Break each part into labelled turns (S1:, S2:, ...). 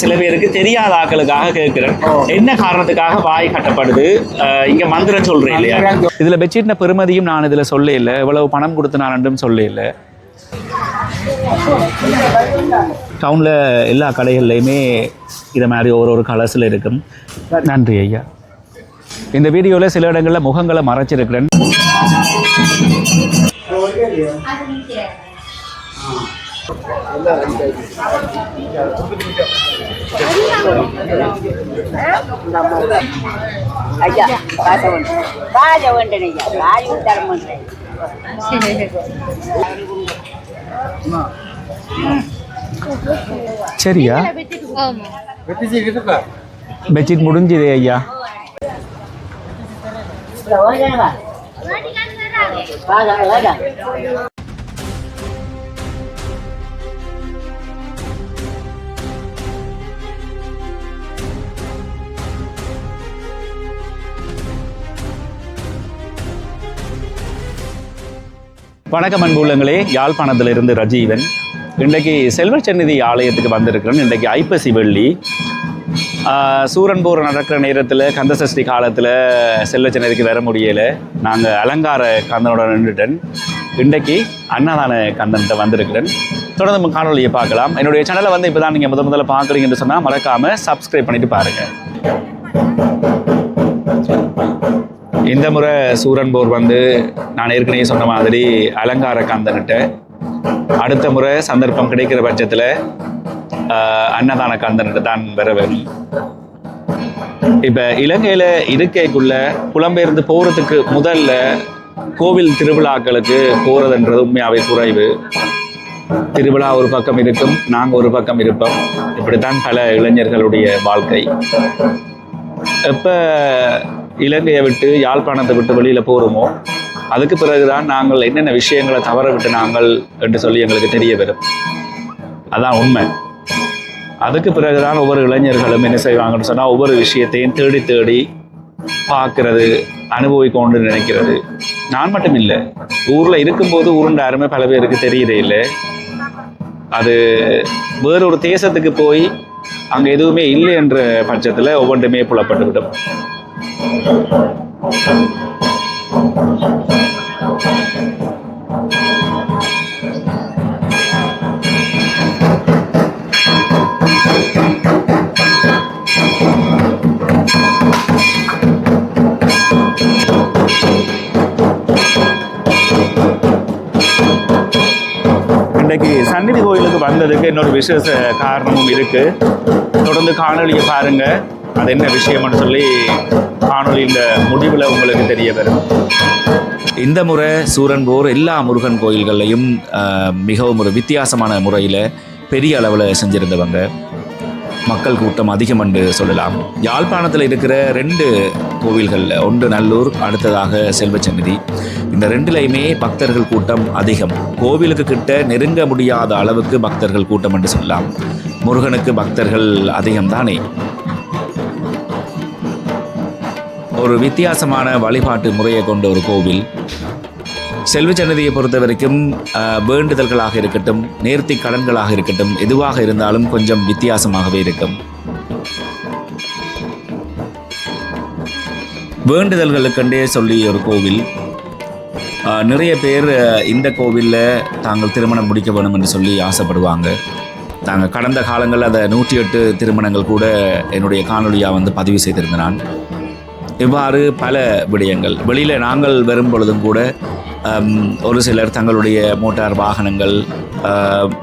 S1: சில பேருக்கு தெரியாத ஆக்களுக்காக கேட்கிறேன். என்ன காரணத்துக்காக வாய் கட்டப்படுது? இங்க மந்திரம் சொல்றேன் இல்லையா? இதுல பெட்ஷீட்ன பெருமதியும் நான் இதுல சொல்ல இல்லை. எவ்வளவு பணம் கொடுத்து நான் சொல்ல இல்லை. டவுன்ல எல்லா கடைகள்லையுமே இதை மாதிரி ஒரு ஒரு கலர்ஸில் இருக்கும். நன்றி ஐயா. இந்த வீடியோவில் சில இடங்களில் முகங்களை மறைச்சிருக்கிறேன்.
S2: ஐயா பாச உண்டு பாஜ உண்டு ஐயா. ராஜு
S1: சரியா பெட்ஷீட் ஐயா வணக்கம் அன்புள்ளங்களே யாழ்ப்பாணத்திலிருந்து ரஜீவன். இன்றைக்கு செல்வச்சந்நிதி ஆலயத்துக்கு வந்திருக்கிறேன் இன்றைக்கு ஐப்பசி வெள்ளி. சூரன்பூர் சூரன் போர் நடக்கிற நேரத்தில் கந்தசஷ்டி காலத்தில் செல்வச்சந்நிதிக்கு வர முடியலை. நாங்கள் அலங்கார கந்தனோட நின்றுட்டேன். இன்றைக்கு அன்னதான கந்தன்கிட்ட வந்திருக்கிறேன். தொடர்ந்து நம்ம காணொலியை பார்க்கலாம். என்னுடைய சேனலை வந்து இப்போ தான் நீங்கள் முத முதல்ல பார்க்குறீங்கன்னு சொன்னால் மறக்காமல் சப்ஸ்கிரைப் பண்ணிட்டு பாருங்கள் இந்த முறை சூரன் போர் வந்து நான் ஏற்கனவே சொன்ன மாதிரி அலங்கார கந்தன்கிட்ட. அடுத்த முறை சந்தர்ப்பம் கிடைக்கிற பட்சத்தில் அன்னதான கந்தன்கிட்ட தான் வர வேணும். இப்போ இலங்கையில் இருக்கைக்குள்ள புலம்பெயர்ந்து போகிறதுக்கு முதல்ல கோவில் திருவிழாக்களுக்கு போகிறதுன்றது உண்மையாகவே குறைவு. திருவிழா ஒரு பக்கம் இருக்கும் நாங்கள் ஒரு பக்கம் இருப்போம். இப்படித்தான் பல இளைஞர்களுடைய வாழ்க்கை. இப்போ இலங்கையை விட்டு யாழ்ப்பாணத்தை விட்டு வெளியில் போகிறோமோ அதுக்கு பிறகுதான் நாங்கள் என்னென்ன விஷயங்களை தவற விட்டு நாங்கள் என்று சொல்லி எங்களுக்கு தெரிய வரும் அதான் உண்மை. அதுக்கு பிறகுதான் ஒவ்வொரு இளைஞர்களும் என்ன செய்வாங்கன்னு சொன்னால் ஒவ்வொரு விஷயத்தையும் தேடி தேடி பார்க்கறது அனுபவிக்கொண்டு நினைக்கிறது. நான் மட்டும் இல்லை ஊரில் இருக்கும்போது ஊருண்ட அருமை பல பேருக்கு தெரியறே இல்லை. அது வேறொரு தேசத்துக்கு போய் அங்கே எதுவுமே இல்லை என்ற பட்சத்தில் ஒவ்வொன்றுமே புலப்பட்டு விடும் இன்றைக்கு சந்நிதி கோயிலுக்கு வந்ததுக்கு இன்னொரு விசேஷ காரணமும் இருக்குது தொடர்ந்து காணொலியை பாருங்கள் அது என்ன விஷயம்னு சொல்லி காணொலியில் முடிவில் உங்களுக்கு தெரிய வரும். இந்த முறை சூரன் போர் எல்லா முருகன் கோயில்கள்லையும் மிகவும் ஒரு வித்தியாசமான முறையில் பெரிய அளவில் செஞ்சுருந்தவங்க. மக்கள் கூட்டம் அதிகம் என்று சொல்லலாம். யாழ்ப்பாணத்தில் இருக்கிற ரெண்டு கோவில்களில் ஒன்று நல்லூர் அடுத்ததாக செல்வச்சந்நிதி இந்த ரெண்டுலையுமே பக்தர்கள் கூட்டம் அதிகம். கோவிலுக்கு கிட்ட நெருங்க முடியாத அளவுக்கு பக்தர்கள் கூட்டம் என்று சொல்லலாம். முருகனுக்கு பக்தர்கள் அதிகம் தானே? ஒரு வித்தியாசமான வழிபாட்டு முறையை கொண்ட ஒரு கோவில். செல்வச்சன்னதியை பொறுத்த வரைக்கும் வேண்டுதல்களாக இருக்கட்டும் நேர்த்தி கடன்களாக இருக்கட்டும் எதுவாக இருந்தாலும் கொஞ்சம் வித்தியாசமாகவே இருக்கும். வேண்டுதல்களுக்கெண்டே சொல்லி ஒரு கோவில். நிறைய பேர் இந்த கோவிலில் தாங்கள் திருமணம் முடிக்க வேணும் என்று சொல்லி ஆசைப்படுவாங்க. நாங்கள் கடந்த காலங்களில் அந்த நூற்றி எட்டு திருமணங்கள் கூட என்னுடைய காணொலியாக வந்து பதிவு செய்திருந்தேன் நான் இவ்வாறு பல விடயங்கள். வெளியில் நாங்கள் வரும் பொழுதும் கூட ஒரு சிலர் தங்களுடைய மோட்டார் வாகனங்கள்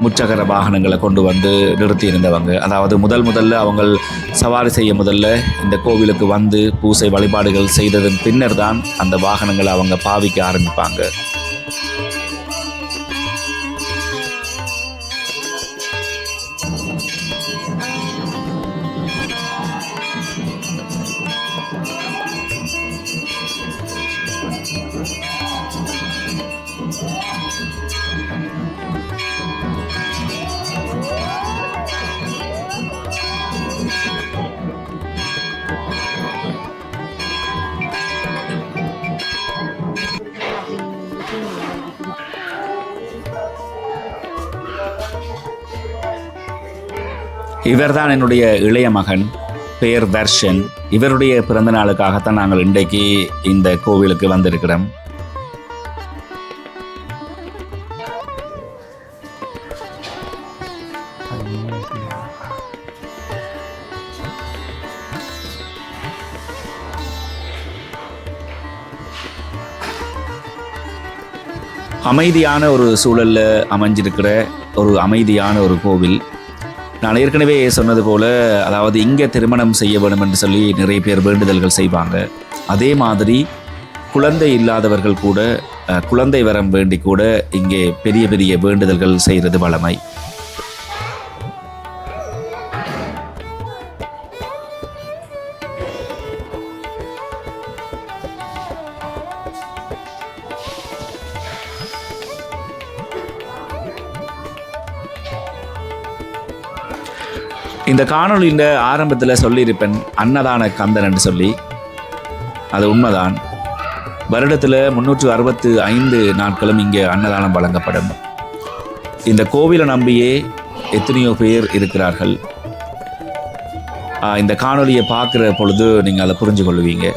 S1: முச்சகர முச்சக்கர வாகனங்களை கொண்டு வந்து நிறுத்தி இருந்தவங்க அதாவது முதல் முதல்ல அவங்க சவாரி செய்ய முதல்ல இந்த கோவிலுக்கு வந்து பூசை வழிபாடுகள் செய்ததன் பின்னர் தான் அந்த வாகனங்களை அவங்க பாவிக்க ஆரம்பிப்பாங்க. இவர்தான் என்னுடைய இளைய மகன் பெயர் தர்ஷன். இவருடைய பிறந்த நாளுக்காகத்தான் நாங்கள் இன்றைக்கு இந்த கோவிலுக்கு வந்திருக்கிறோம். அமைதியான ஒரு சூழல்ல அமைஞ்சிருக்கிற ஒரு அமைதியான ஒரு கோவில். நான் ஏற்கனவே சொன்னது போல அதாவது இங்கே திருமணம் செய்ய வேண்டும் என்று சொல்லி நிறைய பேர் வேண்டுதல்கள் செய்வாங்க. அதே மாதிரி குழந்தை இல்லாதவர்கள் கூட குழந்தை வரம் வேண்டி கூட இங்கே பெரிய பெரிய வேண்டுதல்கள் செய்கிறது வழமை இந்த காணொளியின் ஆரம்பத்தில் சொல்லியிருப்பேன் அன்னதான கந்தன் சொல்லி. அது உண்மைதான். வருடத்தில் முன்னூற்று அறுபத்து ஐந்து நாட்களும் இங்கே அன்னதானம் வழங்கப்படும். இந்த கோவிலை நம்பியே எத்தனையோ பேர் இருக்கிறார்கள். இந்த காணொளியை பார்க்குற பொழுது நீங்கள் அதை புரிஞ்சு கொள்வீங்க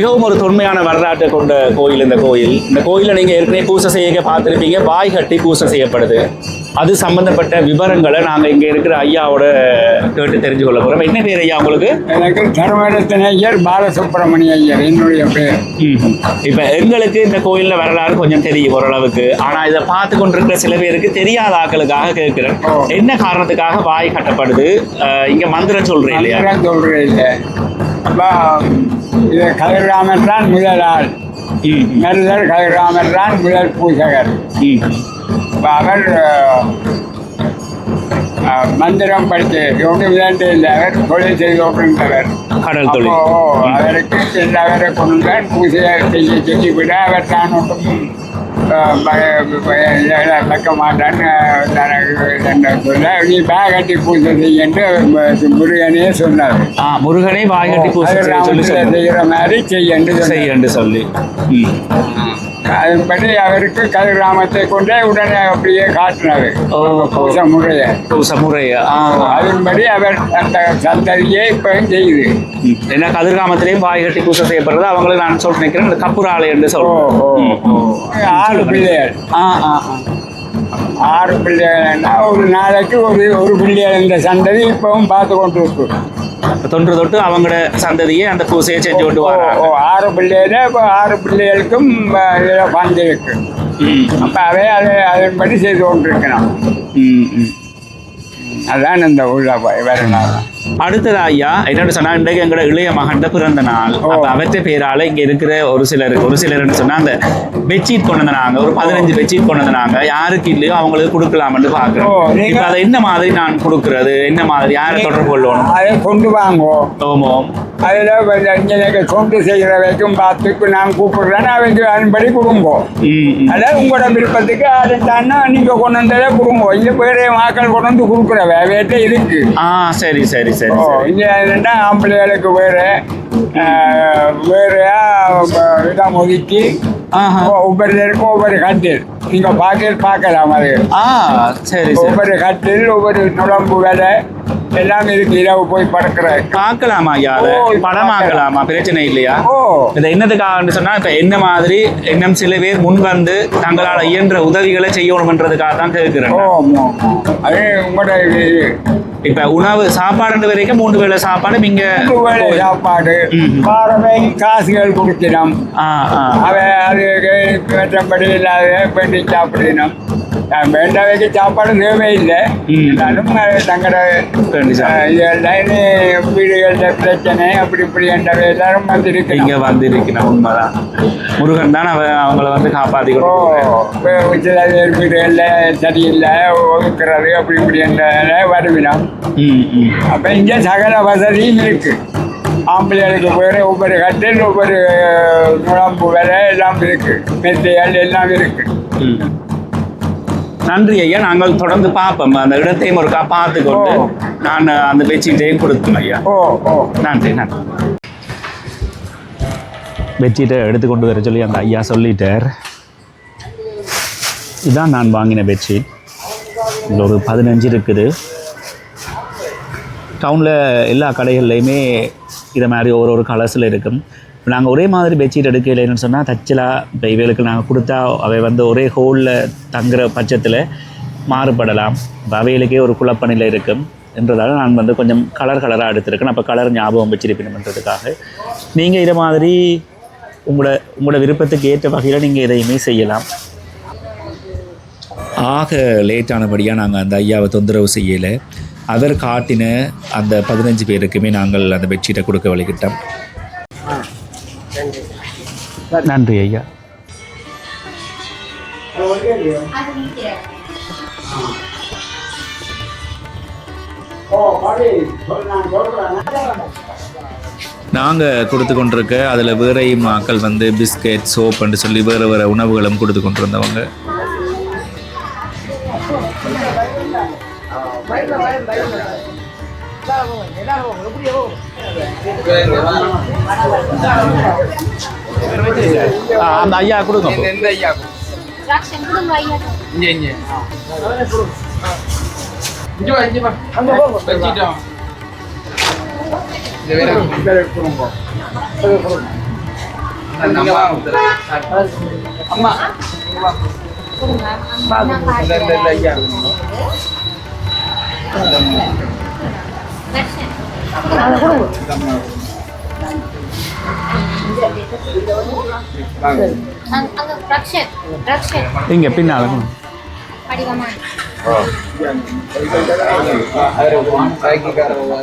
S1: மிகவும் ஒரு தொன்மையான வரலாற்றை கொண்ட கோயில் இந்த கோயில். இந்த கோயிலை நீங்கள் ஏற்கனவே பூசை செய்ய பார்த்துருப்பீங்க. வாய் கட்டி பூசை செய்யப்படுது. அது சம்பந்தப்பட்ட விவரங்களை நாங்கள் இங்கே இருக்கிற ஐயாவோட கேட்டு தெரிஞ்சு கொள்ள போகிறோம் என்ன பேர் ஐயா உங்களுக்கு?
S3: எனக்கு தர்மரத்தன ஐயர் பாலசுப்ரமணிய ஐயர். என்னுடைய பேர்.
S1: இப்போ எங்களுக்கு இந்த கோயிலில் வரலாறு கொஞ்சம் தெரியும் ஓரளவுக்கு. ஆனால் இதை பார்த்து கொண்டிருக்கிற சில பேருக்கு தெரியாத ஆட்களுக்காக கேட்குறேன். என்ன காரணத்துக்காக வாய் கட்டப்படுது? இங்க மந்திரம் சொல்றேன் இல்லையா?
S3: சொல்றேன் இல்லை. இது கதிர்ராமன் தான் முதல் ஆள்
S1: ம்,
S3: மருதர் கதிர்ராமன் தான் முதல் பூசகர்.
S1: ம்,
S3: அப்ப அவர் மந்திரம் படித்து ஒன்று விளையாண்டு இல்லை. அவர் தொழில் செய்து கொண்டிருந்தவர்
S1: கடல் தொழில்.
S3: அவருக்கு அவரை கொண்டு பூஜையை செய்ய சொல்லிவிட அவர் தான் ஒன்றும் வைக்க மாட்டான்னு சொல்ல நீ பேக் கட்டி பூஜை செய்யன்ட்டு மு- முருகனே சொன்னார்
S1: ஆ முருகனை வாய் கட்டி செய்ய சொல்லி.
S3: செய்கிற மாதிரி செய்யண்டு.
S1: செய்யன்னு சொல்லி ம்.
S3: அதன்படி அவருக்கு கதிர்ராமத்தை கொண்டே உடனே அப்படியே காட்டினார். பூஜை முறையை
S1: பூசை முறையா
S3: அதன்படி அவர் அந்த சந்ததியே இப்போ செய்யுது.
S1: ஏன்னா கதிர்காமத்திலையும் வாய் கட்டி பூசை செய்யப்படுறது அவங்களுக்கு நான் சொல்ல நினைக்கிறேன் இந்த கப்புராலை என்று
S3: ஓ
S1: சொல்றேன்
S3: ஓ
S1: ம்.
S3: ஓ. ஆறு பிள்ளைகள்
S1: ஆ ஆ ஆ.
S3: ஆறு பிள்ளைகள்னா ஒரு நாளைக்கு ஒரு ஒரு பிள்ளைகள் இந்த சந்ததி இப்பவும் பார்த்து கொண்டு இருக்கு
S1: தொன்று தொட்டு அவங்களோட சந்ததியை அந்த பூசையை செஞ்சு கொண்டு வராங்க
S3: ஆறு பிள்ளைகள இப்போ ஆறு பிள்ளைகளுக்கும் இதுல
S1: ம்.
S3: அப்போ அவை அதை அதன்படி செய்து கொண்டிருக்கணும். அதான் இந்த உள்ள வரணும்
S1: அடுத்தது ஐயா என்னோட சொன்னா இன்றைக்கு எங்களோட இளைய மகன் பிறந்த நாள். அப்ப அவற்றை பேரால இங்க இருக்கிற ஒரு சிலர் ஒரு சிலர்னு சொன்னா அந்த பெட்ஷீட் கொண்டு வந்தாங்க. ஒரு பதினஞ்சு பெட்ஷீட் கொண்டு வந்தாங்க. யாருக்கு இல்லையோ அவங்களுக்கு கொடுக்கலாம்னு பாக்குறோம் இப்ப அதை என்ன மாதிரி நான் கொடுக்கறது? என்ன மாதிரி யாரை தொடர்பு கொள்ளணும்
S3: கொண்டு வாங்கோ.
S1: ஓமோ.
S3: அதில் கொஞ்சம் இங்கே தொண்டு செய்கிற வரைக்கும் பார்த்து இப்போ நான் கூப்பிடுறேன்னு அவங்க அதன்படி கொடுங்கோ
S1: ம் ம்.
S3: அதாவது உங்களோட விருப்பத்துக்கு அதை தானே நீங்கள் கொண்டு வந்ததை கொடுங்கோ இங்கே வேறு மக்கள் கொண்டு வந்து கொடுக்குற வேலையிட்ட இருக்கு.
S1: ஆ சரி சரி சரி
S3: இங்கே என்னன்னா ஆம்பளைகளுக்கு வேறு வேறையா இடம் ஒதுக்கி
S1: ஆஹா.
S3: ஒவ்வொருத்தருக்கும் ஒவ்வொரு கட்டில். நீங்கள் பார்க்க பார்க்கலாம் அது.
S1: ஆ சரி சரி.
S3: ஒவ்வொரு கட்டில் ஒவ்வொரு நுழம்பு வேலை. எல்லாம் இருக்கு இரவு போய் பறக்கிற
S1: பார்க்கலாமா ஐயா படமாக்கலாமா பிரச்சனை இல்லையா? இது என்னதுக்காகன்னு சொன்னா இப்ப என்ன மாதிரி இன்னும் சில பேர் முன் வந்து தங்களால் இயன்ற உதவிகளை செய்யணும்ன்றதுக்காக தான் கேட்கிறேன்.
S3: அது உங்களோட
S1: இப்ப உணவு சாப்பாடு வரைக்கும் மூன்று வேளை சாப்பாடு
S3: வேளை சாப்பாடு. வாரமே காசுகள் கொடுக்கணும். அவ அது மற்றபடி இல்லாத பண்ணி சாப்பிடணும். வேண்டாவைக்கு சாப்பாடு தேவையில்லை. இருந்தாலும் தங்களோட. இதெல்லாம் வீடுகளில் பிரச்சனை அப்படி இப்படி என்றவை எல்லாரும்
S1: இங்க
S3: வந்திருக்கணும்
S1: உண்மைதான் முருகன் தான் அவ அவங்கள வந்து.
S3: இப்ப சில பேர் வீடுகளில் சரியில்லை ஒதுக்குறது அப்படி இப்படி என்ற வருவினம் அப்போ இங்கே சகல வசதியும் இருக்கு ஆம்பளைகளுக்கு வேறு ஒவ்வொரு கட்டில் ஒவ்வொரு நுழம்பு வேலை எல்லாம் இருக்கு மெத்தைகள் எல்லாம் இருக்கு
S1: ம். நன்றி ஐயா. நாங்கள் தொடர்ந்து பார்ப்போம். அந்த இடத்தையும் ஒருக்கா பார்த்து கொண்டு. நான் அந்த பெட்ஷீட்டையும் கொடுத்தேன் ஐயா.
S3: ஓ ஓ.
S1: நன்றி நன்றி. பெட்ஷீட்டை எடுத்து கொண்டு வர சொல்லி அந்த ஐயா சொல்லிட்டார். இதான் நான் வாங்கின பெட்ஷீட் இதில் ஒரு பதினஞ்சு இருக்குது. டவுனில் எல்லா கடைகள்லையுமே இதை மாதிரி ஒரு ஒரு கலர்ஸில் இருக்கும். நாங்கள் ஒரே மாதிரி பெட்ஷீட் எடுக்கலைன்னு சொன்னால் தச்சலாக இப்போ இவைகளுக்கு நாங்கள் கொடுத்தா அவை வந்து ஒரே ஹோலில் தங்குற பட்சத்தில் மாறுபடலாம். இப்போ அவைகளுக்கே ஒரு குழப்பநிலை இருக்கும் என்றதால் நான் வந்து கொஞ்சம் கலர் கலராக எடுத்திருக்கேன். அப்போ கலர் ஞாபகம் வச்சிருப்பேன்ன்றதுக்காக நீங்கள் இதை மாதிரி உங்களோட உங்களோட விருப்பத்துக்கு ஏற்ற வகையில் நீங்கள் எதையுமே செய்யலாம். ஆக லேட்டானபடியாக நாங்கள் அந்த ஐயாவை தொந்தரவு செய்யலை. அவர் காட்டின அந்த பதினஞ்சு பேருக்குமே நாங்கள் அந்த பெட்ஷீட்டை கொடுக்க வழிகிட்டோம். நன்றி ஐயா. நாங்கள் கொடுத்து கொண்டிருக்க அதில் வேறையும் மக்கள் வந்து பிஸ்கெட் சோப்புன்னு சொல்லி வேறு வேறு உணவுகளும் கொடுத்து கொண்டிருந்தவங்க. அந்த ஐயா கொடுங்க
S3: எந்த ஐயா
S4: ராக்ஷன் கொடுங்க ஐயா
S3: இங்க
S1: பின்னால்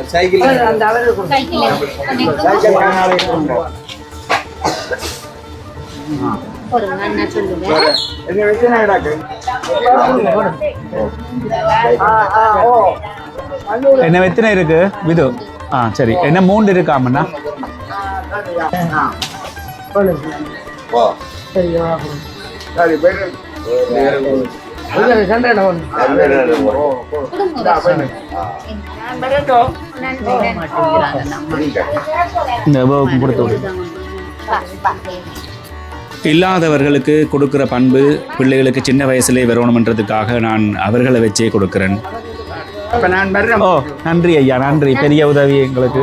S3: சைக்கிள். என்ன
S1: எத்தனை இருக்கு? விது. ஆ சரி. என்ன மூன்று இருக்காமண்ணா
S3: சரி போயிட்டு
S1: இந்த கொடுத்து இல்லாதவர்களுக்கு கொடுக்குற பண்பு பிள்ளைகளுக்கு சின்ன வயசுலே வரணுமன்றதுக்காக நான் அவர்களை வச்சே கொடுக்குறேன். ஓ நன்றி ஐயா நன்றி. பெரிய உதவி எங்களுக்கு.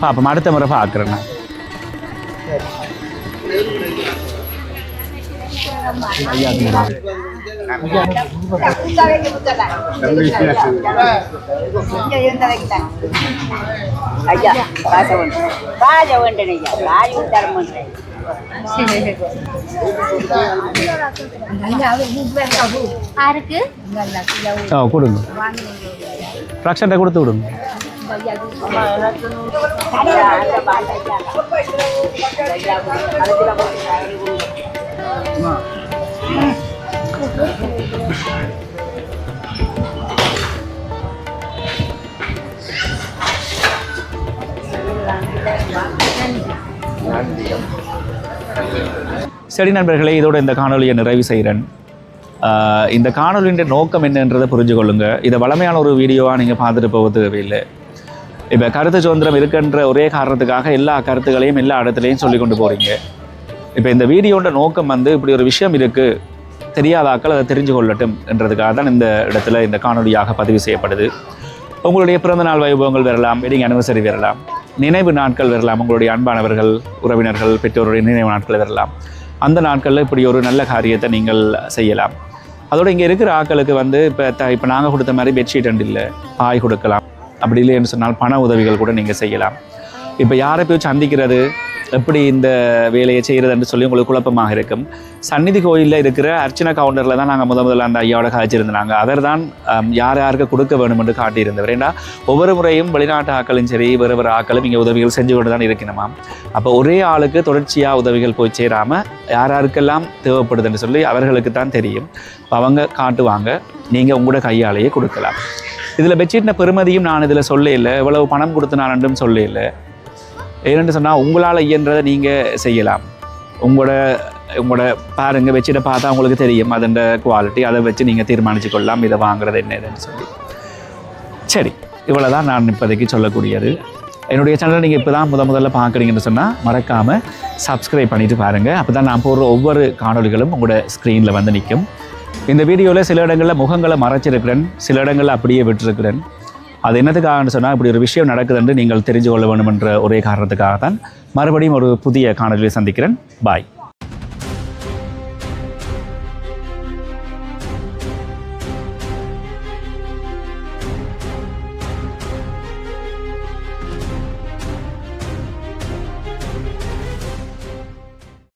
S1: பாப்போம் அடுத்த முறை பார்க்குறேன் நான் ஐயா.
S2: ஐயா ராஜ வேண்டன ஐயா ராஜ
S4: யாருக்கு
S1: ஆ கொடுங்க கொடுத்து விடுங்க சரி நண்பர்களே இதோட இந்த காணொலியை நிறைவு செய்கிறேன். இந்த காணொலியின் நோக்கம் என்னன்றதை புரிஞ்சு கொள்ளுங்கள் இதை வளமையான ஒரு வீடியோவாக நீங்கள் பார்த்துட்டு போக தேவையில்லை. இப்போ கருத்து சுதந்திரம் இருக்குன்ற ஒரே காரணத்துக்காக எல்லா கருத்துக்களையும் எல்லா இடத்துலையும் சொல்லி கொண்டு போகிறீங்க இப்போ இந்த வீடியோட நோக்கம் வந்து இப்படி ஒரு விஷயம் இருக்குது தெரியாத ஆக்கள் அதை தெரிஞ்சு கொள்ளட்டும் என்றதுக்காக தான் இந்த இடத்துல இந்த காணொலியாக பதிவு செய்யப்படுது. உங்களுடைய பிறந்தநாள் வைபவங்கள் வரலாம் வெட்டிங் அனிவர்சரி வரலாம் நினைவு நாட்கள் வரலாம் உங்களுடைய அன்பானவர்கள் உறவினர்கள் பெற்றோருடைய நினைவு நாட்கள் வரலாம். அந்த நாட்களில் இப்படி ஒரு நல்ல காரியத்தை நீங்கள் செய்யலாம். அதோடு இங்கே இருக்கிற ஆட்களுக்கு வந்து இப்போ த இப்போ நாங்கள் கொடுத்த மாதிரி பெட்ஷீட் அண்ட் இல்லை பாய் கொடுக்கலாம். அப்படி இல்லைன்னு சொன்னால் பண உதவிகள் கூட நீங்கள் செய்யலாம். இப்போ யாரை போய் சந்திக்கிறது? எப்படி இந்த வேலையை செய்கிறதுன்னு சொல்லி உங்களுக்கு குழப்பமாக இருக்கும். சந்நிதி கோயிலில் இருக்கிற அர்ச்சனா கவுண்டரில் தான் நாங்கள் முத முதல்ல அந்த ஐயாவோட காய்ச்சிருந்தாங்க அவர் தான் யார் யாருக்கு கொடுக்க வேணும் என்று காட்டியிருந்தவர். ஏன்னா ஒவ்வொரு முறையும் வெளிநாட்டு ஆக்களும் சரி வேறு வேறு ஆக்களும் இங்கே உதவிகள் செஞ்சு கொண்டு தான் இருக்கணுமா? அப்போ ஒரே ஆளுக்கு தொடர்ச்சியாக உதவிகள் போய் சேராமல் யார் யாருக்கெல்லாம் தேவைப்படுதுன்னு சொல்லி அவர்களுக்கு தான் தெரியும். அவங்க காட்டுவாங்க. நீங்கள் உங்களோட கையாலேயே கொடுக்கலாம். இதில் பெட்ஷீட்ன பெருமதியும் நான் இதில் சொல்ல இல்லை இவ்வளவு பணம் கொடுத்து நான் ரெண்டும் சொல்ல இல்லை ஏன்னு சொன்னால் உங்களால் இயன்றதை நீங்கள் செய்யலாம். உங்களோட உங்களோட பாருங்கள் பெட்ஷீட்டை பார்த்தா உங்களுக்கு தெரியும் அதோட குவாலிட்டி அதை வச்சு நீங்கள் தீர்மானிச்சு கொள்ளலாம். இதை வாங்குறது என்ன ஏதுன்னு சொல்லி. சரி இவ்வளோ தான் நான் இப்போதைக்கு சொல்லக்கூடியது. என்னுடைய சேனலை நீங்கள் இப்போ தான் முத முதல்ல பார்க்குறீங்கன்னு சொன்னால் மறக்காமல் சப்ஸ்கிரைப் பண்ணிட்டு பாருங்கள் அப்போ தான் நான் போடுற ஒவ்வொரு காணொளிகளும் உங்களோட ஸ்க்ரீனில் வந்து நிற்கும். இந்த வீடியோவில் சில இடங்களில் முகங்களை மறைச்சிருக்கிறேன் சில இடங்களில் அப்படியே விட்டுருக்கிறேன். அது என்னத்துக்காகன்னு சொன்னால் இப்படி ஒரு விஷயம் நடக்குதுன்னு நீங்கள் தெரிஞ்சு கொள்ள வேண்டும் என்ற ஒரே காரணத்துக்காக தான் மறுபடியும் ஒரு புதிய காணொலியை சந்திக்கிறேன். பாய்